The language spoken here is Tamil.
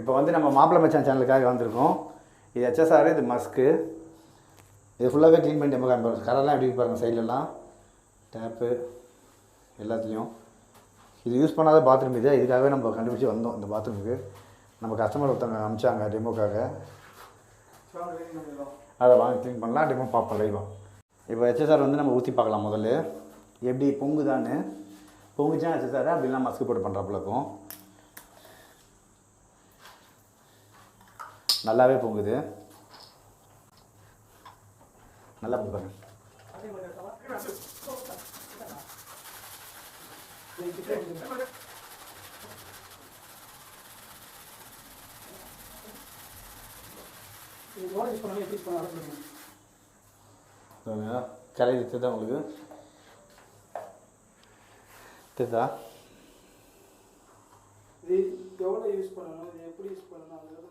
இப்போ வந்து நம்ம மாப்பிள்ளை மச்சான் சேனலுக்காக வந்திருக்கோம். இது ஹெச்எஸ்ஆர் இது மஸ்க்கு இது ஃபுல்லாகவே க்ளீன் பண்ணி நம்ம காமிப்போம் எப்படி பாருங்கள் சைட்லலாம் டேப்பு எல்லாத்துலேயும். இது யூஸ் பண்ணாத பாத்ரூம் இது. இதுக்காகவே நம்ம கண்டுபிடிச்சி வந்தோம் இந்த பாத்ரூமுக்கு நம்ம கஸ்டமர் ஒருத்தவங்க அனுப்பிச்சாங்க டெமோக்காக அதை வாங்கி க்ளீன் பண்ணலாம் டெமோ பார்ப்போம் லைவாக இப்போ ஹெச்எஸ்ஆர் வந்து நம்ம ஊற்றி பார்க்கலாம் முதல்ல. எப்படி பொங்குதான்னு. பொங்குச்சா ஹெச்எஸ்ஆர் அப்படிலாம் மஸ்க்கு போட்டு பண்ணுறாப்புல இருக்கும். நல்லாவே பொங்குது நல்லா பொங்குங்க கரை தெரியுதா உங்களுக்கு? தெரியுதா? இது எவ்வளோ யூஸ் பண்ணணும்? இது எப்படி யூஸ் பண்ணணும்?